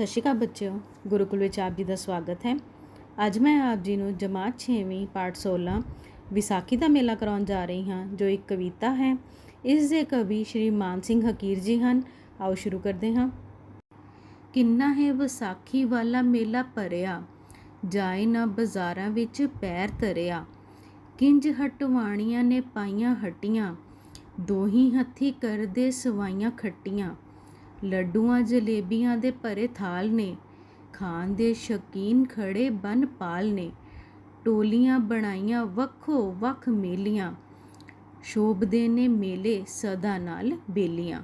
ਸਤਿ ਸ਼੍ਰੀ ਅਕਾਲ ਬੱਚਿਓ, ਗੁਰੂਕੁਲ ਵਿੱਚ ਆਪ ਜੀ ਦਾ ਸਵਾਗਤ ਹੈ। ਅੱਜ ਮੈਂ ਆਪ ਜੀ ਨੂੰ ਜਮਾਤ 6ਵੀਂ ਪਾਠ 16 ਵਿਸਾਖੀ ਦਾ ਮੇਲਾ ਕਰਾਉਣ ਜਾ ਰਹੀ ਹਾਂ, ਜੋ ਇੱਕ ਕਵਿਤਾ ਹੈ। ਇਸ ਦੇ ਕਵੀ ਸ਼੍ਰੀ ਮਾਨ ਸਿੰਘ ਹਕੀਰ ਜੀ ਹਨ। ਆਓ ਸ਼ੁਰੂ ਕਰਦੇ ਹਾਂ। ਕਿੰਨਾ ਹੈ ਵਿਸਾਖੀ ਵਾਲਾ ਮੇਲਾ ਭਰਿਆ, ਜਾਏ ਨਾ ਬਾਜ਼ਾਰਾਂ ਵਿੱਚ ਪੈਰ ਧਰਿਆ। ਕਿੰਜ ਹਟਵਾਣੀਆਂ ਨੇ ਪਾਈਆਂ ਹਟੀਆਂ, ਦੋਹੀ ਹੱਥੀ ਕਰਦੇ ਸਵਾਈਆਂ ਖੱਟੀਆਂ। ਲੱਡੂਆਂ ਜਲੇਬੀਆਂ ਦੇ ਭਰੇ ਥਾਲ ਨੇ, ਖਾਣ ਦੇ ਸ਼ੌਕੀਨ ਖੜੇ ਬਨ ਪਾਲ ਨੇ, ਟੋਲੀਆਂ ਬਣਾਈਆਂ ਵੱਖੋ ਵੱਖ ਮੇਲੀਆਂ, ਸ਼ੋਭਦੇ ਨੇ ਮੇਲੇ ਸਦਾ ਨਾਲ ਬੇਲੀਆਂ।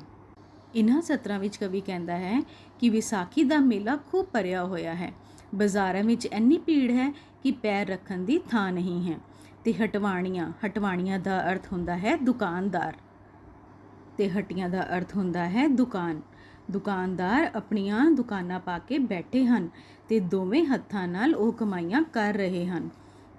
ਇਨ੍ਹਾਂ ਸਤਰਾਂ ਵਿੱਚ ਕਵੀ ਕਹਿੰਦਾ ਹੈ ਕਿ ਵਿਸਾਖੀ ਦਾ ਮੇਲਾ ਖੂਬ ਭਰਿਆ ਹੋਇਆ ਹੈ। ਬਾਜ਼ਾਰਾਂ ਵਿੱਚ ਇੰਨੀ ਭੀੜ ਹੈ ਕਿ ਪੈਰ ਰੱਖਣ ਦੀ ਥਾਂ ਨਹੀਂ ਹੈ ਤੇ ਹਟਵਾਣੀਆਂ ਹਟਵਾਣੀਆਂ ਦਾ ਅਰਥ ਹੁੰਦਾ ਹੈ ਦੁਕਾਨਦਾਰ। ਤੇ ਹਟੀਆਂ ਦਾ ਅਰਥ ਹੁੰਦਾ ਹੈ ਦੁਕਾਨ। ਦੁਕਾਨਦਾਰ ਆਪਣੀਆਂ ਦੁਕਾਨਾਂ ਪਾ ਕੇ ਬੈਠੇ ਹਨ ਤੇ ਦੋਵੇਂ ਹੱਥਾਂ ਨਾਲ ਉਹ ਕਮਾਈਆਂ ਕਰ ਰਹੇ ਹਨ।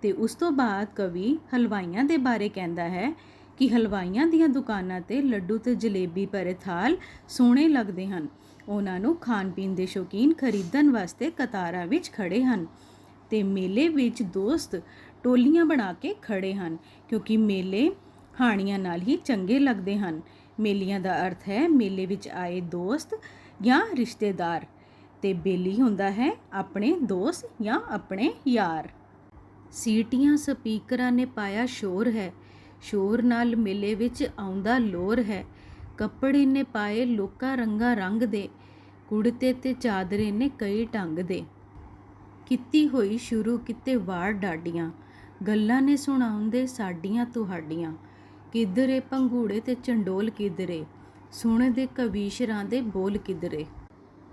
ਤੇ ਉਸ ਤੋਂ ਬਾਅਦ ਕਵੀ ਹਲਵਾਈਆਂ ਦੇ ਬਾਰੇ ਕਹਿੰਦਾ ਹੈ ਕਿ ਹਲਵਾਈਆਂ ਦੀਆਂ ਦੁਕਾਨਾਂ ਤੇ ਲੱਡੂ ਤੇ ਜਲੇਬੀ ਭਰੇ ਥਾਲ ਸੋਹਣੇ ਲੱਗਦੇ ਹਨ। ਉਹਨਾਂ ਨੂੰ ਖਾਣ ਪੀਣ ਦੇ ਸ਼ੌਕੀਨ ਖਰੀਦਣ ਵਾਸਤੇ ਕਤਾਰਾਂ ਵਿੱਚ ਖੜੇ ਹਨ ਤੇ ਮੇਲੇ ਵਿੱਚ ਦੋਸਤ ਟੋਲੀਆਂ ਬਣਾ ਕੇ ਖੜੇ ਹਨ ਕਿਉਂਕਿ ਮੇਲੇ ਹਾਣੀਆਂ ਨਾਲ ਹੀ ਚੰਗੇ ਲੱਗਦੇ ਹਨ। ਮੇਲੀਆਂ ਦਾ ਅਰਥ ਹੈ ਮੇਲੇ ਵਿੱਚ ਆਏ ਦੋਸਤ ਜਾਂ ਰਿਸ਼ਤੇਦਾਰ। ਤੇ ਬੇਲੀ ਹੁੰਦਾ ਹੈ ਆਪਣੇ ਦੋਸਤ ਜਾਂ ਆਪਣੇ ਯਾਰ। ਸੀਟੀਆਂ ਸਪੀਕਰਾਂ ਨੇ ਪਾਇਆ ਸ਼ੋਰ ਹੈ। ਸ਼ੋਰ ਨਾਲ ਮੇਲੇ ਵਿੱਚ ਆਉਂਦਾ ਲੋਰ ਹੈ। ਕੱਪੜੇ ਨੇ ਪਾਏ ਲੋਕਾਂ ਰੰਗਾ ਰੰਗ ਦੇ। ਕੁੜਤੇ ਤੇ ਚਾਦਰੇ ਨੇ ਕਈ ਢੰਗ ਦੇ। ਕੀਤੀ ਹੋਈ ਸ਼ੁਰੂ ਕਿਤੇ ਵਾਰ ਡਾਡੀਆਂ। ਗੱਲਾਂ ਨੇ ਸੁਣਾਉਂਦੇ ਸਾਡੀਆਂ ਤੁਹਾਡੀਆਂ। ਕਿਧਰੇ ਪੰਘੂੜੇ ਤੇ ਚੰਡੋਲ ਕਿਧਰੇ ਸੁਣਦੇ ਕਵੀਸ਼ਰਾਂ ਦੇ ਬੋਲ ਕਿਧਰੇ।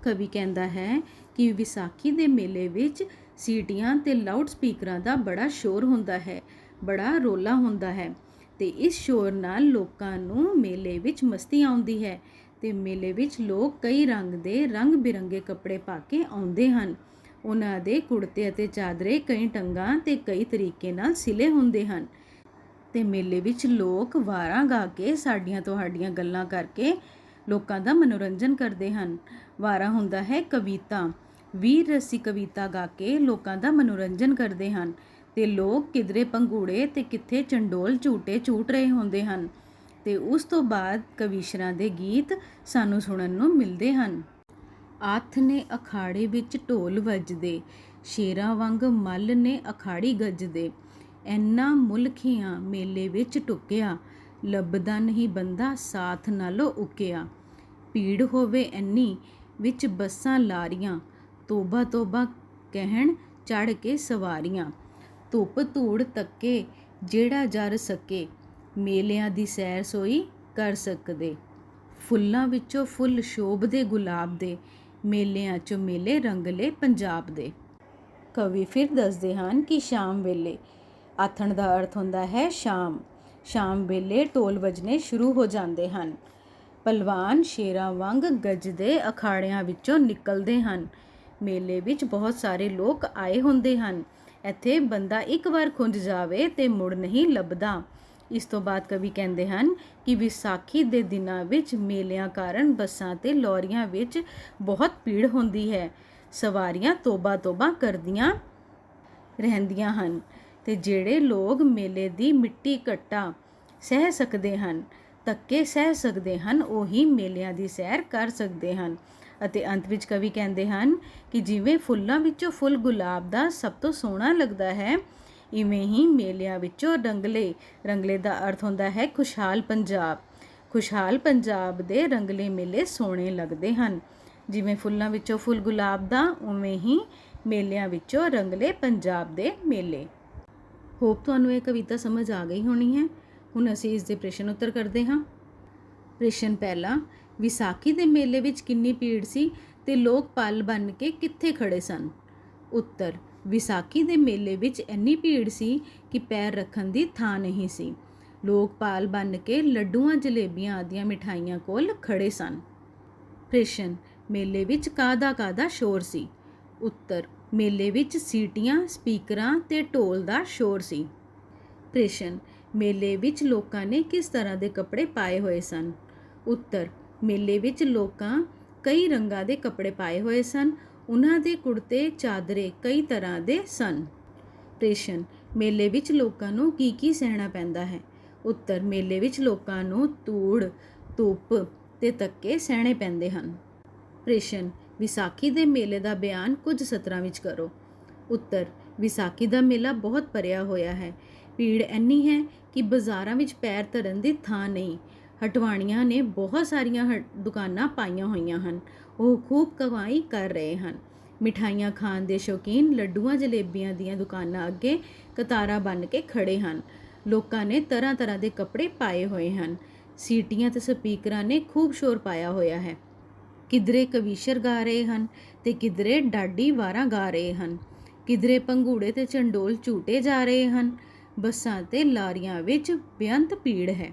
ਕਵੀ ਕਹਿੰਦਾ ਹੈ ਕਿ ਵਿਸਾਖੀ ਦੇ ਮੇਲੇ ਵਿੱਚ ਸੀਟੀਆਂ ਤੇ ਲਾਊਡ ਸਪੀਕਰਾਂ ਦਾ ਬੜਾ ਸ਼ੋਰ ਹੁੰਦਾ ਹੈ, ਬੜਾ ਰੋਲਾ ਹੁੰਦਾ ਹੈ ਤੇ ਇਸ ਸ਼ੋਰ ਨਾਲ ਲੋਕਾਂ ਨੂੰ ਮੇਲੇ ਵਿੱਚ ਮਸਤੀ ਆਉਂਦੀ ਹੈ ਤੇ ਮੇਲੇ ਵਿੱਚ ਲੋਕ ਕਈ ਰੰਗ ਦੇ ਰੰਗ ਬਿਰੰਗੇ ਕੱਪੜੇ ਪਾ ਕੇ ਆਉਂਦੇ ਹਨ। ਉਹਨਾਂ ਦੇ ਕੁੜਤੇ ਅਤੇ ਚਾਦਰੇ ਕਈ ਟੰਗਾਂ ਤੇ ਕਈ ਤਰੀਕੇ ਨਾਲ ਸਿਲੇ ਹੁੰਦੇ ਹਨ। ਤੇ ਮੇਲੇ ਵਿੱਚ ਲੋਕ ਵਾਰਾਂ ਗਾ ਕੇ ਸਾਡੀਆਂ ਤੁਹਾਡੀਆਂ ਗੱਲਾਂ ਕਰਕੇ ਲੋਕਾਂ ਦਾ ਮਨੋਰੰਜਨ ਕਰਦੇ ਹਨ। ਵਾਰਾ ਹੁੰਦਾ ਹੈ ਕਵਿਤਾ। ਵੀਰ ਰਸੀ ਕਵਿਤਾ ਗਾ ਕੇ ਲੋਕਾਂ ਦਾ ਮਨੋਰੰਜਨ ਕਰਦੇ ਹਨ ਤੇ ਲੋਕ ਕਿਧਰੇ ਪੰਗੂੜੇ ਤੇ ਕਿੱਥੇ ਚੰਡੋਲ ਝੂਟੇ ਝੂਟ ਰਹੇ ਹੁੰਦੇ ਹਨ ਤੇ ਉਸ ਤੋਂ ਬਾਅਦ ਕਵੀਸ਼ਰਾਂ ਦੇ ਗੀਤ ਸਾਨੂੰ ਸੁਣਨ ਨੂੰ ਮਿਲਦੇ ਹਨ। ਆਥ ਨੇ ਅਖਾੜੇ ਵਿੱਚ ਢੋਲ ਵੱਜਦੇ, ਸ਼ੇਰਾਂ ਵਾਂਗ ਮੱਲ ਨੇ ਅਖਾੜੀ ਗੱਜਦੇ। ਐਨਾ ਮੁਲਖੀਆਂ ਮੇਲੇ ਵਿੱਚ ਟੁਕਿਆ, ਲੱਭਦਾ ਨਹੀਂ ਬੰਦਾ ਸਾਥ ਨਾਲੋਂ ਉਕਿਆ। ਭੀੜ ਹੋਵੇ ਐਨੀ ਵਿੱਚ ਬੱਸਾਂ ਲਾਰੀਆਂ, ਤੋਬਾ ਤੋਬਾ ਕਹਿਣ ਚੜ ਕੇ ਸਵਾਰੀਆਂ। ਧੁੱਪ ਧੂੜ ਤੱਕੇ ਜਿਹੜਾ ਜਰ ਸਕੇ, ਮੇਲਿਆਂ ਦੀ ਸੈਰ ਸੋਈ ਕਰ ਸਕਦੇ। ਫੁੱਲਾਂ ਵਿੱਚੋਂ ਫੁੱਲ ਸ਼ੋਭਦੇ ਗੁਲਾਬ ਦੇ, ਮੇਲਿਆਂ 'ਚੋਂ ਮੇਲੇ ਰੰਗਲੇ ਪੰਜਾਬ ਦੇ। ਕਵੀ ਫਿਰ ਦੱਸਦੇ ਹਨ ਕਿ ਸ਼ਾਮ ਵੇਲੇ ਆਥਣ ਦਾ ਅਰਥ ਹੁੰਦਾ ਹੈ ਸ਼ਾਮ। ਸ਼ਾਮ ਵੇਲੇ ਢੋਲ ਵੱਜਣੇ ਸ਼ੁਰੂ ਹੋ ਜਾਂਦੇ ਹਨ। ਪਲਵਾਨ ਸ਼ੇਰਾਂ ਵਾਂਗ ਗੱਜਦੇ ਅਖਾੜਿਆਂ ਵਿੱਚੋਂ ਨਿਕਲਦੇ ਹਨ। ਮੇਲੇ ਵਿੱਚ ਬਹੁਤ ਸਾਰੇ ਲੋਕ ਆਏ ਹੁੰਦੇ ਹਨ। ਇੱਥੇ ਬੰਦਾ ਇੱਕ ਵਾਰ ਖੁੰਝ ਜਾਵੇ ਤੇ ਮੁੜ ਨਹੀਂ ਲੱਭਦਾ। ਇਸ ਤੋਂ ਬਾਅਦ ਕਵੀ ਕਹਿੰਦੇ ਹਨ ਕਿ ਵਿਸਾਖੀ ਦੇ ਦਿਨਾਂ ਵਿੱਚ ਮੇਲਿਆਂ ਕਾਰਨ ਬੱਸਾਂ ਤੇ ਲੋਰੀਆਂ ਵਿੱਚ ਬਹੁਤ ਭੀੜ ਹੁੰਦੀ ਹੈ। ਸਵਾਰੀਆਂ ਤੋਬਾ ਤੋਬਾ ਕਰਦੀਆਂ ਰਹਿੰਦੀਆਂ ਹਨ। ਤੇ ਜਿਹੜੇ ਲੋਕ ਮੇਲੇ ਦੀ ਮਿੱਟੀ ਘੱਟਾ ਸਹਿ ਸਕਦੇ ਹਨ, ਤੱਕੇ ਸਹਿ ਸਕਦੇ ਹਨ, ਉਹੀ ਮੇਲਿਆਂ ਦੀ ਸੈਰ ਕਰ ਸਕਦੇ ਹਨ। ਅਤੇ ਅੰਤ ਵਿੱਚ ਕਵੀ ਕਹਿੰਦੇ ਹਨ ਕਿ ਜਿਵੇਂ ਫੁੱਲਾਂ ਵਿੱਚੋਂ ਫੁੱਲ ਗੁਲਾਬ ਦਾ ਸਭ ਤੋਂ ਸੋਹਣਾ ਲੱਗਦਾ ਹੈ, ਇਵੇਂ ਹੀ ਮੇਲਿਆਂ ਵਿੱਚੋਂ ਰੰਗਲੇ ਰੰਗਲੇ ਦਾ ਅਰਥ ਹੁੰਦਾ ਹੈ ਖੁਸ਼ਹਾਲ ਪੰਜਾਬ। ਖੁਸ਼ਹਾਲ ਪੰਜਾਬ ਦੇ ਰੰਗਲੇ ਮੇਲੇ ਸੋਹਣੇ ਲੱਗਦੇ ਹਨ। ਜਿਵੇਂ ਫੁੱਲਾਂ ਵਿੱਚੋਂ ਫੁੱਲ ਗੁਲਾਬ ਦਾ, ਉਵੇਂ ਹੀ ਮੇਲਿਆਂ ਵਿੱਚੋਂ ਰੰਗਲੇ ਪੰਜਾਬ ਦੇ ਮੇਲੇ। ਹੋਪ ਤੁਹਾਨੂੰ ਇਹ ਕਵਿਤਾ ਸਮਝ ਆ ਗਈ ਹੋਣੀ ਹੈ। ਹੁਣ ਅਸੀਂ ਇਸ ਦੇ ਪ੍ਰਸ਼ਨ ਉੱਤਰ ਕਰਦੇ ਹਾਂ। ਪ੍ਰਸ਼ਨ ਪਹਿਲਾ, ਵਿਸਾਖੀ ਦੇ ਮੇਲੇ ਵਿੱਚ ਕਿੰਨੀ ਭੀੜ ਸੀ ਤੇ ਲੋਕ ਪਲ ਬਣ ਕੇ ਕਿੱਥੇ ਖੜੇ ਸਨ? ਉੱਤਰ, ਵਿਸਾਖੀ ਦੇ ਮੇਲੇ ਵਿੱਚ ਇੰਨੀ ਭੀੜ ਸੀ ਕਿ ਪੈਰ ਰੱਖਣ ਦੀ ਥਾਂ ਨਹੀਂ ਸੀ। ਲੋਕ ਪਾਲ ਬਣ ਕੇ ਲੱਡੂਆਂ, ਜਲੇਬੀਆਂ ਆਦੀਆਂ ਮਿਠਾਈਆਂ ਕੋਲ ਖੜੇ ਸਨ। ਪ੍ਰਸ਼ਨ, ਮੇਲੇ ਵਿੱਚ ਕਾਦਾ ਕਾਦਾ ਸ਼ੋਰ ਸੀ? ਉੱਤਰ ਮੇਲੇ ਵਿੱਚ ਸੀਟੀਆਂ, ਸਪੀਕਰਾਂ ਤੇ ਢੋਲ ਦਾ ਸ਼ੋਰ ਸੀ। ਪ੍ਰਸ਼ਨ ਮੇਲੇ ਵਿੱਚ ਲੋਕਾਂ ਨੇ ਕਿਸ ਤਰ੍ਹਾਂ ਦੇ ਕੱਪੜੇ ਪਾਏ ਹੋਏ ਸਨ? ਉੱਤਰ, ਮੇਲੇ ਵਿੱਚ ਲੋਕਾਂ ਕਈ ਰੰਗਾਂ ਦੇ ਕੱਪੜੇ ਪਾਏ ਹੋਏ ਸਨ। ਉਹਨਾਂ ਦੇ ਕੁੜਤੇ, ਚਾਦਰੇ ਕਈ ਤਰ੍ਹਾਂ ਦੇ ਸਨ। ਪ੍ਰਸ਼ਨ ਮੇਲੇ ਵਿੱਚ ਲੋਕਾਂ ਨੂੰ ਕੀ ਕੀ ਸਹਿਣਾ ਪੈਂਦਾ ਹੈ? ਉੱਤਰ, ਮੇਲੇ ਵਿੱਚ ਲੋਕਾਂ ਨੂੰ ਧੂੜ, ਧੁੱਪ ਤੇ ਤੱਕੇ ਸਹਿਣੇ ਪੈਂਦੇ ਹਨ। ਪ੍ਰਸ਼ਨ ਵਿਸਾਖੀ ਦੇ ਮੇਲੇ ਦਾ ਬਿਆਨ ਕੁਝ ਸਤਰਾਂ ਵਿੱਚ ਕਰੋ। ਉੱਤਰ, ਵਿਸਾਖੀ ਦਾ ਮੇਲਾ ਬਹੁਤ ਭਰਿਆ ਹੋਇਆ ਹੈ। ਭੀੜ ਇੰਨੀ ਹੈ ਕਿ ਬਾਜ਼ਾਰਾਂ ਵਿੱਚ ਪੈਰ ਧਰਨ ਦੀ ਥਾਂ ਨਹੀਂ। ਹਟਵਾਣੀਆਂ ਨੇ ਬਹੁਤ ਸਾਰੀਆਂ ਹਟ- ਦੁਕਾਨਾਂ ਪਾਈਆਂ ਹੋਈਆਂ ਹਨ। ਉਹ ਖੂਬ ਕਮਾਈ ਕਰ ਰਹੇ ਹਨ। ਮਿਠਾਈਆਂ ਖਾਣ ਦੇ ਸ਼ੌਕੀਨ ਲੱਡੂਆਂ, ਜਲੇਬੀਆਂ ਦੀਆਂ ਦੁਕਾਨਾਂ ਅੱਗੇ ਕਤਾਰਾਂ ਬੰਨ੍ਹ ਕੇ ਖੜੇ ਹਨ। ਲੋਕਾਂ ਨੇ ਤਰ੍ਹਾਂ ਤਰ੍ਹਾਂ ਦੇ ਕੱਪੜੇ ਪਾਏ ਹੋਏ ਹਨ। ਸੀਟੀਆਂ ਤੇ ਸਪੀਕਰਾਂ ਨੇ ਖੂਬ ਸ਼ੋਰ ਪਾਇਆ ਹੋਇਆ ਹੈ। ਕਿਧਰੇ ਕਵੀਸ਼ਰ ਗਾ ਰਹੇ ਹਨ ਤੇ ਕਿਧਰੇ ਡਾਡੀ ਵਾਰਾਂ ਗਾ ਰਹੇ ਹਨ। ਕਿਧਰੇ ਪੰਘੂੜੇ ਤੇ ਚੰਡੋਲ ਝੂਟੇ ਜਾ ਰਹੇ ਹਨ। ਬੱਸਾਂ ਤੇ ਲਾਰੀਆਂ ਵਿੱਚ ਬੇਅੰਤ ਭੀੜ ਹੈ।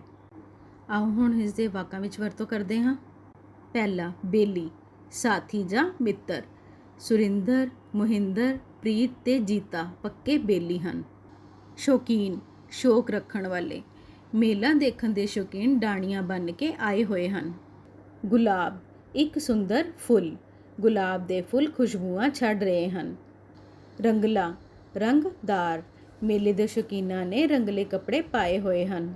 ਆਓ ਹੁਣ ਇਸ ਦੇ ਵਾਕਾਂ ਵਿੱਚ ਵਰਤੋਂ ਕਰਦੇ ਹਾਂ। ਪਹਿਲਾ, ਬੇਲੀ, ਸਾਥੀ ਜਾਂ ਮਿੱਤਰ। ਸੁਰਿੰਦਰ, ਮੋਹਿੰਦਰ, ਪ੍ਰੀਤ ਤੇ ਜੀਤਾ ਪੱਕੇ ਬੇਲੀ ਹਨ। ਸ਼ੌਕੀਨ, ਸ਼ੌਕ ਰੱਖਣ ਵਾਲੇ। ਮੇਲਾ ਦੇਖਣ ਦੇ ਸ਼ੌਕੀਨ ਡਾਣੀਆਂ ਬਣ ਕੇ ਆਏ ਹੋਏ ਹਨ। ਗੁਲਾਬ ਇੱਕ ਸੁੰਦਰ ਫੁੱਲ। ਗੁਲਾਬ ਦੇ ਫੁੱਲ ਖੁਸ਼ਬੂਆਂ ਛੱਡ ਰਹੇ ਹਨ। ਰੰਗਲਾ, ਰੰਗਦਾਰ ਮੇਲੇ ਦੇ ਸ਼ੌਕੀਨਾਂ ਨੇ ਰੰਗਲੇ ਕੱਪੜੇ ਪਾਏ ਹੋਏ ਹਨ।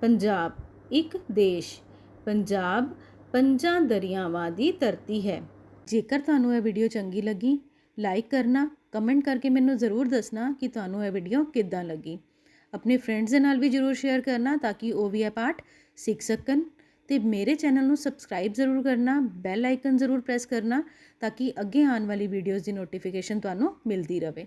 ਪੰਜਾਬ, ਇੱਕ ਦੇਸ਼। ਪੰਜਾਬ ਪੰਜਾਂ ਦਰਿਆਵਾਂ ਦੀ ਧਰਤੀ ਹੈ। ਜੇਕਰ ਤੁਹਾਨੂੰ ਇਹ ਵੀਡੀਓ ਚੰਗੀ ਲੱਗੀ, ਲਾਈਕ ਕਰਨਾ, ਕਮੈਂਟ ਕਰਕੇ ਮੈਨੂੰ ਜ਼ਰੂਰ ਦੱਸਣਾ ਕਿ ਤੁਹਾਨੂੰ ਇਹ ਵੀਡੀਓ ਕਿੱਦਾਂ ਲੱਗੀ। ਆਪਣੇ ਫਰੈਂਡਸ ਦੇ ਨਾਲ ਵੀ ਜ਼ਰੂਰ ਸ਼ੇਅਰ ਕਰਨਾ ਤਾਂ ਕਿ ਉਹ ਵੀ ਇਹ ਪਾਠ ਸਿੱਖ ਸਕਣ। ਤੇ ਮੇਰੇ ਚੈਨਲ ਨੂੰ ਸਬਸਕ੍ਰਾਈਬ ਜ਼ਰੂਰ ਕਰਨਾ, ਬੈਲ ਆਈਕਨ ਜ਼ਰੂਰ ਪ੍ਰੈਸ ਕਰਨਾ, ਤਾਂ ਕਿ ਅੱਗੇ ਆਉਣ ਵਾਲੀ ਵੀਡੀਓਜ਼ ਦੀ ਨੋਟੀਫਿਕੇਸ਼ਨ ਤੁਹਾਨੂੰ ਮਿਲਦੀ ਰਹੇ।